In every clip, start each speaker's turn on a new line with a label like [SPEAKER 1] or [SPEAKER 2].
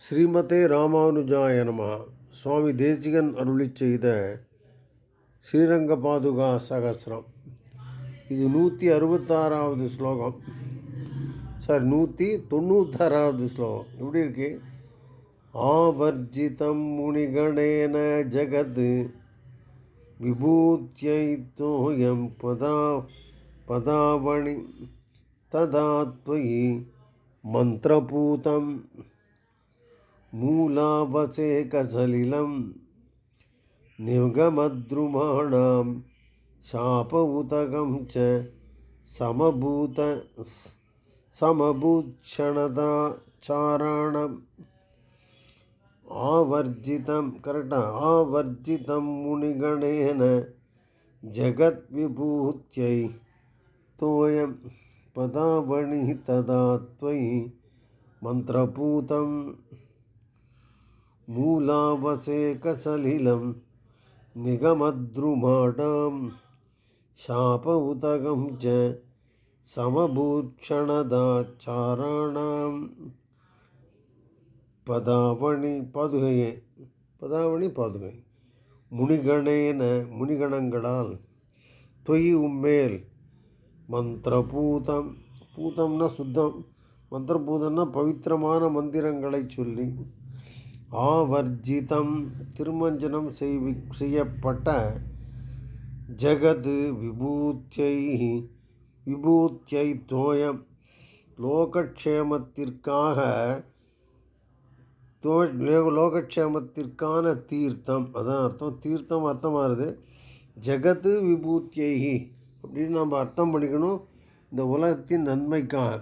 [SPEAKER 1] ஸ்ரீமதே ராமானுஜாய நம சுவாமி தேசிகன் அருளி செய்த ஸ்ரீரங்க பாதுகா சகசிரம். இது நூற்றி அறுபத்தாறாவது ஸ்லோகம். சாரி நூற்றி தொண்ணூத்தாறாவது ஸ்லோகம். எப்படி இருக்கு? ஆவர்ஜிதம் முனிகணேன ஜகத் விபூத்தியை தோயம் பதா பதாவணி ததாத்வயி மந்திரபூதம். मूलावसेकसलिलं निर्गमद्रुमाणां शापउतकं च समभूत समभूक्षणदाचाराणम् आवर्जितं करेक्टः आवर्जितं मुनिगणेन जगद्विभूत्यै तोयं पदावणि तदा त्वयि मन्त्रपूतं मूलावसेकसलिलं निगमद्रुमाणां शापउतकं च समभूक्षणदाचाराणां பதாவணி பாதுகையே பதாவணி பாதுகை முனிகணேன முனிகணங்களால் தொய் உம்மேல் மந்திரபூதம் பூதம்னா சுத்தம் மந்திரபூதம்னா பவித்திரமான மந்திரங்களை சொல்லி ஆவர்ஜிதம் திருமஞ்சனம் செய்வி செய்யப்பட்ட ஜகது விபூத்தியை விபூத்தியை தோயம் லோகக்ஷேமத்திற்காக தோ லோகக்ஷேமத்திற்கான தீர்த்தம். அதான் அர்த்தம். தீர்த்தம் அர்த்தமாகுது. ஜகத்து விபூத்தியை அப்படின்னு நம்ம அர்த்தம் பண்ணிக்கணும். இந்த உலகத்தின் நன்மைக்காக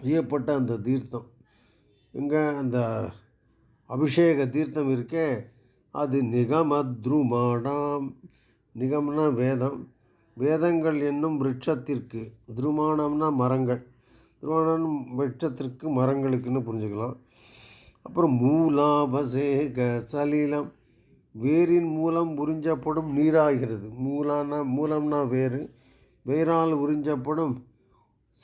[SPEAKER 1] செய்யப்பட்ட அந்த தீர்த்தம். இங்கே அந்த அபிஷேக தீர்த்தம் இருக்கே அது நிகமத்ருமாடாம் நிகம்னா வேதம். வேதங்கள் என்னும் விருட்சத்திற்கு துருமானம்னா மரங்கள். துருமானம் விருட்சத்திற்கு மரங்களுக்குன்னு புரிஞ்சுக்கலாம். அப்புறம் மூலாவசேக சலீலம். வேரின் மூலம் உறிஞ்சப்படும் நீராகிறது. மூலானா மூலம்னா வேறு. வேரால் உறிஞ்சப்படும்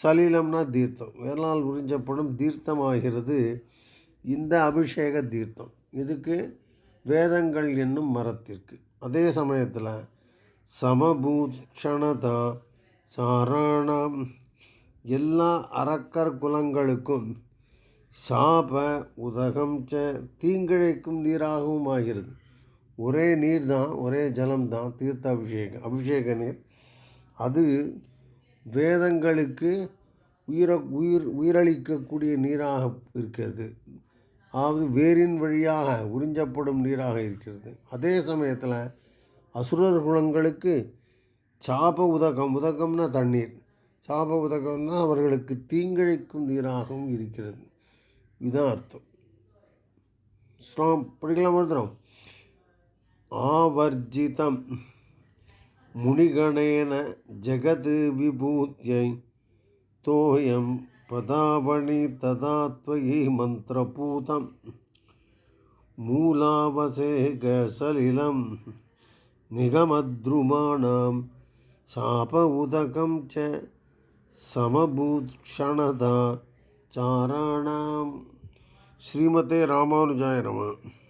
[SPEAKER 1] சலீலம்னா தீர்த்தம். வேரால் உறிஞ்சப்படும் தீர்த்தமாகிறது. இந்த அபிஷேக தீர்த்தம். இதுக்கு வேதங்கள் என்னும் மரத்திற்கு. அதே சமயத்தில் சமபூஷணதா சாராணம் எல்லா அரக்கர் குலங்களுக்கும் சாப உதகம் ச தீங்கிழைக்கும் நீராகவும் ஆகிறது ஒரே நீர் தான் ஒரே ஜலம் தான் தீர்த்த அபிஷேகம் அபிஷேக நீர். அது வேதங்களுக்கு உயிர உயிர் உயிரளிக்கக்கூடிய நீராக இருக்கிறது. அதாவது வேரின் வழியாக உறிஞ்சப்படும் நீராக இருக்கிறது. அதே சமயத்தில் அசுரர் குலங்களுக்கு சாப உதகம் உதகம்னா தண்ணீர். சாப உதகம்னா அவர்களுக்கு தீங்கிழைக்கும் நீராகவும் இருக்கிறது. இதுதான் அர்த்தம். ஸ்லாம் படிக்கலாம் ஒருத்தரம் ஆவர்ஜிதம் முனிகணேன ஜெகத் விபூத்யை தோயம் पदावणि तदा त्वयि मन्त्रपूतं मूलावसेकसलिलं निगमद्रुमाणां शाप उदकं च समभूत्क्षणदा चाराणां श्रीमते रामानुजाय नमः